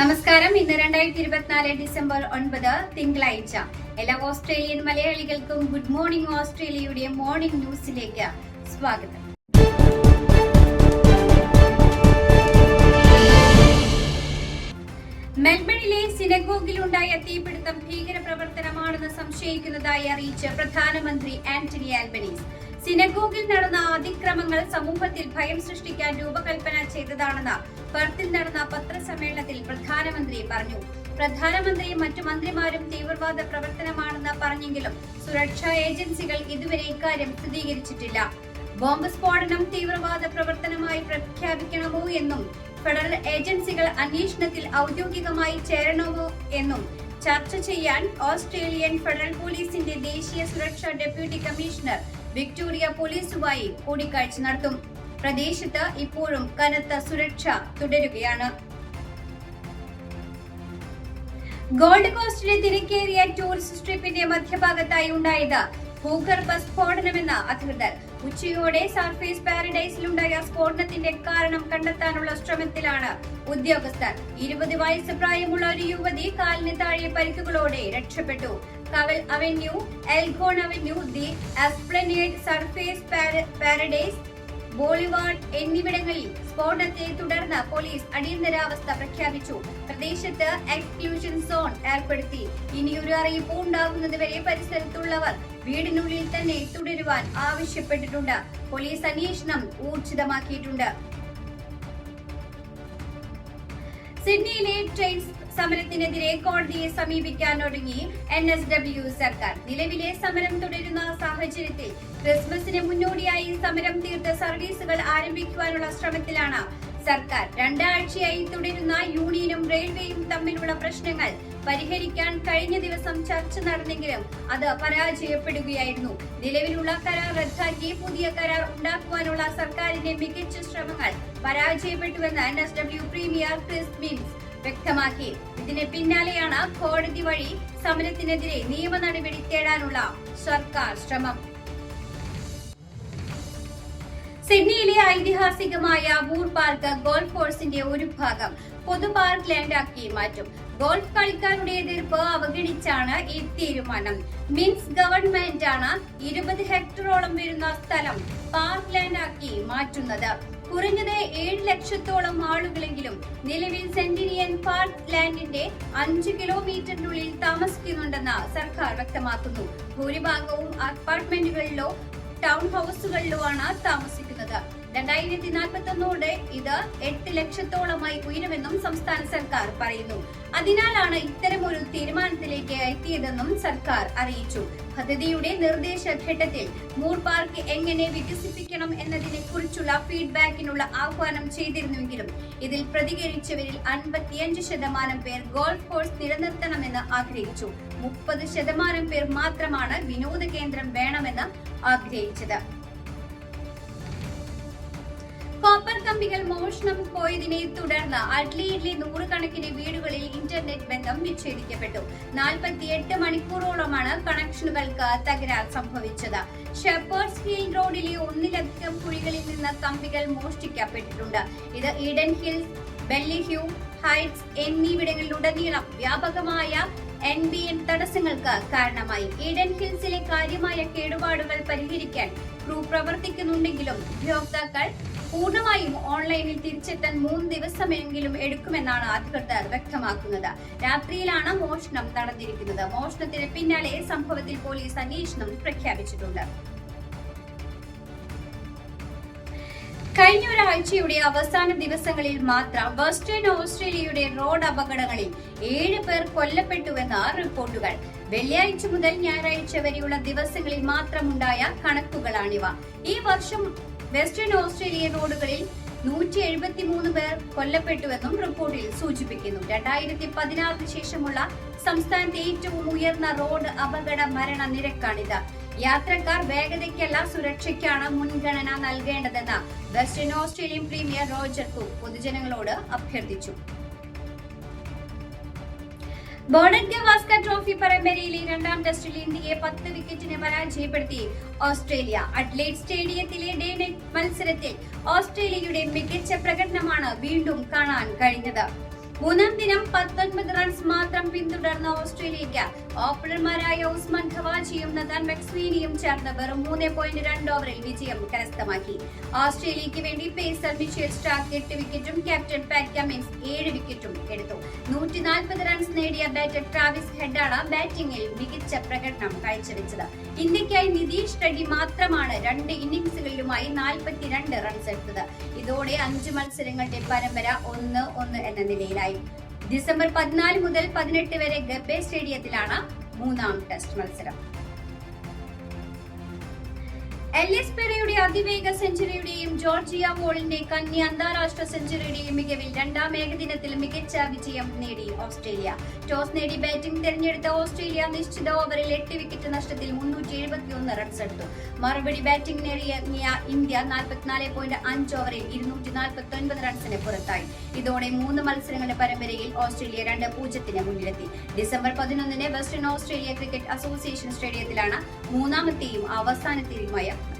നമസ്കാരം. ഇന്ന് രണ്ടായിരത്തി ഇരുപത്തിനാല് ഡിസംബർ ഒൻപത് തിങ്കളാഴ്ച. എല്ലാ ഓസ്ട്രേലിയൻ മലയാളികൾക്കും ഗുഡ് മോർണിംഗ് ഓസ്ട്രേലിയയുടെ മോർണിംഗ് ന്യൂസിലേക്ക് സ്വാഗതം. മെൽബണിലെ സിനഗോഗിലുണ്ടായ തീപിടുത്തം ഭീകരപ്രവർത്തനമാണെന്ന് സംശയിക്കുന്നതായി അറിയിച്ച് പ്രധാനമന്ത്രി ആന്റണി ആൽബനീസ്. സിനഗോഗിൽ നടന്ന അതിക്രമങ്ങൾ സമൂഹത്തിൽ ഭയം സൃഷ്ടിക്കാൻ രൂപകൽപ്പന ചെയ്തതാണെന്ന് പെർത്തിൽ നടന്ന പത്രസമ്മേളനത്തിൽ പ്രധാനമന്ത്രി പറഞ്ഞു. പ്രധാനമന്ത്രിയും മറ്റു മന്ത്രിമാരും തീവ്രവാദ പ്രവർത്തനമാണെന്ന് പറഞ്ഞെങ്കിലും സുരക്ഷാ ഏജൻസികൾ ഇതുവരെ ഇക്കാര്യം സ്ഥിരീകരിച്ചിട്ടില്ല. ബോംബ് സ്ഫോടനം തീവ്രവാദ പ്രവർത്തനമായി പ്രഖ്യാപിക്കണമോ എന്നും ഫെഡറൽ ഏജൻസികൾ അന്വേഷണത്തിൽ ഔദ്യോഗികമായി ചേരണമോ എന്നും ചർച്ച ചെയ്യാൻ ഓസ്ട്രേലിയൻ ഫെഡറൽ പോലീസിന്റെ ദേശീയ സുരക്ഷാ ഡെപ്യൂട്ടി കമ്മീഷണർ വിക്ടോറിയ പോലീസുമായി കൂടിക്കാഴ്ച നടത്തും. പ്രദേശത്ത് ഇപ്പോഴും കനത്ത സുരക്ഷ തുടരുകയാണ്. ഗോൾഡ് കോസ്റ്റിലെ തിരക്കേറിയ ടൂറിസ്റ്റ് സ്ട്രിപ്പിന്റെ മധ്യഭാഗത്തായി ഉണ്ടായത് ഭൂഗർഭ സ്ഫോടനമെന്ന അധികൃതർ. ഉച്ചയോടെ സർഫേസ് പാരഡൈസിലുണ്ടായ സ്ഫോടനത്തിന്റെ കാരണം കണ്ടെത്താനുള്ള ശ്രമത്തിലാണ് ഉദ്യോഗസ്ഥർ. ഇരുപത് വയസ്സ് പ്രായമുള്ള ഒരു യുവതി കാലിന് താഴെ പരിക്കുകളോടെ രക്ഷപ്പെട്ടു. Cavill Avenue Elkhorn Avenue the Esplanade Surfers Paradise Boulevard എന്നിവിടങ്ങളിൽ സ്ഫോടനത്തെ തുടർന്ന് പോലീസ് അടിയന്തരാവസ്ഥ പ്രഖ്യാപിച്ചു. പ്രദേശത്ത് എക്സ്ക്ലൂഷൻ സോൺ ഏർപ്പെടുത്തി. ഇനിയൊരു അറിയിപ്പ് ഉണ്ടാകുന്നതുവരെ പരിസരത്തുള്ളവർ വീടിനുള്ളിൽ തന്നെ തുടരുവാൻ ആവശ്യപ്പെട്ടിട്ടുണ്ട്. പോലീസ് അന്വേഷണം ഊർജിതമാക്കിയിട്ടുണ്ട്. സിഡ്നിയിലെ ട്രെയിൻ സമരത്തിനെതിരെ കോടതിയെ സമീപിക്കാൻ ഒരുങ്ങി എൻ എസ് ഡബ്ല്യു സർക്കാർ. നിലവിലെ സമരം തുടരുന്ന സാഹചര്യത്തിൽ ക്രിസ്മസിന് മുന്നോടിയായി സമരം തീർത്ത് സർവീസുകൾ ആരംഭിക്കുവാനുള്ള ശ്രമത്തിലാണ് സർക്കാർ. രണ്ടാഴ്ചയായി തുടരുന്ന യൂണിയനും റെയിൽവേയും തമ്മിലുള്ള പ്രശ്നങ്ങൾ പരിഹരിക്കാൻ കഴിഞ്ഞ ദിവസം ചർച്ച നടന്നെങ്കിലും അത് പരാജയപ്പെടുകയായിരുന്നു. നിലവിലുള്ള കരാർ റദ്ദാക്കി പുതിയ കരാർ ഉണ്ടാക്കുവാനുള്ള സർക്കാരിന്റെ മികച്ച ശ്രമങ്ങൾ പരാജയപ്പെട്ടുവെന്ന് N S W premier Chris Minns വ്യക്തമാക്കി. ഇതിന് പിന്നാലെയാണ് കോടതി വഴി സമരത്തിനെതിരെ നിയമ നടപടി തേടാനുള്ള സർക്കാർ ശ്രമം. സിഡ്നിയിലെ ഐതിഹാസികമായ വൂർ പാർക്ക് ഗോൾഫ് കോഴ്സിന്റെ ഒരു ഭാഗം പൊതു പാർക്ക് ലാൻഡാക്കി മാറ്റും. ഗോൾഫ് കളിക്കാരുടെ എതിർപ്പ് അവഗണിച്ചാണ് ഈ തീരുമാനം. മിൻസ് ഗവൺമെന്റ് ആണ് ഇരുപത് ഹെക്ടറോളം വരുന്ന സ്ഥലം പാർക്ക് ലാൻഡാക്കി മാറ്റുന്നത്. കുറഞ്ഞത് ഏഴ് ലക്ഷത്തോളം ആളുകളെങ്കിലും നിലവിൽ സെന്റിനിയൻ പാർക്ക് ലാൻഡിന്റെ അഞ്ച് കിലോമീറ്ററിനുള്ളിൽ താമസിക്കുന്നുണ്ടെന്ന് സർക്കാർ വ്യക്തമാക്കുന്നു. ഭൂരിഭാഗവും അപ്പാർട്ട്മെന്റുകളിലോ ടൗൺ ഹൗസുകളിലോ ആണ് താമസിക്കുന്നത്. രണ്ടായിരത്തി നാൽപ്പത്തി ഒന്നോടെ ഇത് എട്ട് ലക്ഷത്തോളമായി ഉയരുമെന്നും സംസ്ഥാന സർക്കാർ പറയുന്നു. അതിനാലാണ് ഇത്തരമൊരു തീരുമാനത്തിലേക്ക് എത്തിയതെന്നും സർക്കാർ അറിയിച്ചു. പദ്ധതിയുടെ നിർദ്ദേശഘട്ടത്തിൽ മൂർ പാർക്ക് എങ്ങനെ വികസിപ്പിക്കണം എന്നതിനെ കുറിച്ചുള്ള ഫീഡ്ബാക്കിനുള്ള ആഹ്വാനം ചെയ്തിരുന്നുവെങ്കിലും ഇതിൽ പ്രതികരിച്ചവരിൽ അൻപത്തിയഞ്ച് ശതമാനം പേർ ഗോൾഫ് കോഴ്സ് നിലനിർത്തണമെന്ന് ആഗ്രഹിച്ചു. മുപ്പത് ശതമാനം പേർ മാത്രമാണ് വിനോദ കേന്ദ്രം വേണമെന്ന് ആഗ്രഹിച്ചത്. കോപ്പർ കമ്പികൾ മോഷണം പോയതിനെ തുടർന്ന് അഡ്ലിയിലെ നൂറുകണക്കിന് വീടുകളിൽ ഇന്റർനെറ്റ് ബന്ധം വിച്ഛേദിക്കപ്പെട്ടു നാൽപ്പത്തിയെട്ട് മണിക്കൂറോളമാണ് കണക്ഷനുകൾക്ക് തകരാർ സംഭവിച്ചത്. ഷെപ്പേഴ്സ് ഹിൽ റോഡിലെ ഒന്നിലധികം കുഴികളിൽ നിന്ന് കമ്പികൾ മോഷ്ടിക്കപ്പെട്ടിട്ടുണ്ട്. ഇത് ഈഡൻ ഹിൽസ് ബെല്ലിഹ്യൂ ഹൈറ്റ്സ് എന്നിവിടങ്ങളിലുടനീളം വ്യാപകമായ എൻ ബി എൻ തടസ്സങ്ങൾക്ക് കാരണമായി. ഈഡൻ ഹിൽസിലെ കാര്യമായ കേടുപാടുകൾ പരിഹരിക്കാൻ ക്രൂ പ്രവർത്തിക്കുന്നുണ്ടെങ്കിലും ഉപയോക്താക്കൾ പൂർണമായും ഓൺലൈനിൽ തിരിച്ചെത്താൻ മൂന്ന് ദിവസമെങ്കിലും എടുക്കുമെന്നാണ് അധികൃതർ വ്യക്തമാക്കുന്നത്. രാത്രിയിലാണ് മോഷണം നടന്നിരിക്കുന്നത്. മോഷണത്തിന് പിന്നാലെ സംഭവത്തിൽ പോലീസ് അന്വേഷണം പ്രഖ്യാപിച്ചിട്ടുണ്ട്. കഴിഞ്ഞ ഒരാഴ്ചയുടെ അവസാന ദിവസങ്ങളിൽ മാത്രം വെസ്റ്റേൺ ഓസ്ട്രേലിയയുടെ റോഡ് അപകടങ്ങളിൽ ഏഴ് പേർ കൊല്ലപ്പെട്ടുവെന്ന റിപ്പോർട്ടുകൾ. വെള്ളിയാഴ്ച മുതൽ ഞായറാഴ്ച വരെയുള്ള ദിവസങ്ങളിൽ മാത്രമുണ്ടായ കണക്കുകളാണിവ. ഈ വർഷം വെസ്റ്റേൺ ഓസ്ട്രേലിയ റോഡുകളിൽ നൂറ്റി എഴുപത്തി മൂന്ന് പേർ കൊല്ലപ്പെട്ടുവെന്നും റിപ്പോർട്ടിൽ സൂചിപ്പിക്കുന്നു. രണ്ടായിരത്തി പതിനാറിന് ശേഷമുള്ള സംസ്ഥാനത്തെ ഏറ്റവും ഉയർന്ന റോഡ് അപകട മരണ നിരക്കാണിത്. യാത്രക്കാർ വേഗതയ്ക്കല്ല സുരക്ഷയ്ക്കാണ് മുൻഗണന നൽകേണ്ടതെന്ന് Western Australian premier Roger Cook പൊതുജനങ്ങളോട് അഭ്യർത്ഥിച്ചു. ബോർഡൻ ഗവാസ്കർ ട്രോഫി പരമ്പരയിലെ രണ്ടാം ടെസ്റ്റിൽ ഇന്ത്യയെ പത്ത് വിക്കറ്റിന് പരാജയപ്പെടുത്തി. ഓസ്ട്രേലിയ അഡ്ലേഡ് സ്റ്റേഡിയത്തിലെ ഡേ നൈറ്റ് മത്സരത്തിൽ ഓസ്ട്രേലിയയുടെ മികച്ച പ്രകടനമാണ് വീണ്ടും കാണാൻ കഴിഞ്ഞത്. മൂന്നാം ദിനം പത്തൊൻപത് റൺസ് മാത്രം പിന്തുടർന്ന ഓസ്ട്രേലിയയ്ക്ക് ഓപ്പണർമാരായ ഉസ്മാൻ ഖവാജിയും നദാൻ മെക്സ്വീനിയും ചേർന്ന് വെറും മൂന്ന് പോയിന്റ് രണ്ട് ഓവറിൽ വിജയം കരസ്ഥമാക്കി. ഓസ്ട്രേലിയക്ക് വേണ്ടി പേസർ മിഷേൽ സ്റ്റാർക്ക് എട്ട് വിക്കറ്റും ക്യാപ്റ്റൻ പാറ്റ് കമ്മിൻസ് ഏഴ് വിക്കറ്റും എടുത്തു. നൂറ്റി നാൽപ്പത് റൺസ് നേടിയ ബാറ്റർ ട്രാവിസ് ഹെഡാണ് ബാറ്റിംഗിൽ മികച്ച പ്രകടനം കാഴ്ചവെച്ചത്. ഇന്ത്യക്കായി നിതീഷ് റെഡ്ഡി മാത്രമാണ് രണ്ട് ഇന്നിംഗ്സുകളിലുമായി നാൽപ്പത്തിരണ്ട് റൺസ് എടുത്തത്. ഇതോടെ അഞ്ച് മത്സരങ്ങളുടെ പരമ്പര ഒന്ന് ഒന്ന് എന്ന നിലയിലായി. ഡിസംബർ പതിനാല് മുതൽ പതിനെട്ട് വരെ ഗബ്ബെ സ്റ്റേഡിയത്തിലാണ് മൂന്നാം ടെസ്റ്റ് മത്സരം. എൽ എസ് പെരയുടെ അതിവേഗ സെഞ്ചുറിയുടെയും ജോർജിയ മോളിന്റെ കന്നി അന്താരാഷ്ട്ര സെഞ്ചുറിയുടെയും മികവിൽ രണ്ടാം ഏകദിനത്തിൽ മികച്ച വിജയം നേടി ഓസ്ട്രേലിയ. ടോസ് നേടി ബാറ്റിംഗ് തെരഞ്ഞെടുത്ത ഓസ്ട്രേലിയ നിശ്ചിത ഓവറിൽ എട്ട് വിക്കറ്റ് നഷ്ടത്തിൽ മുന്നൂറ്റി എഴുപത്തിയൊന്ന് റൺസ് എടുത്തു. മറുപടി ബാറ്റിംഗ് നേടിയ ഇന്ത്യ നാൽപ്പത്തിനാല് പോയിന്റ് അഞ്ച് ഓവറിൽ ഇരുന്നൂറ്റി നാൽപ്പത്തി ഒൻപത് റൺസിന് പുറത്തായി. ഇതോടെ മൂന്ന് മത്സരങ്ങളുടെ പരമ്പരയിൽ ഓസ്ട്രേലിയ രണ്ട് പൂജ്യത്തിന് മുന്നിലെത്തി. ഡിസംബർ പതിനൊന്നിന് വെസ്റ്റേൺ ഓസ്ട്രേലിയ ക്രിക്കറ്റ് അസോസിയേഷൻ സ്റ്റേഡിയത്തിലാണ് മൂന്നാമത്തെയും അവസാനത്തെയുമായ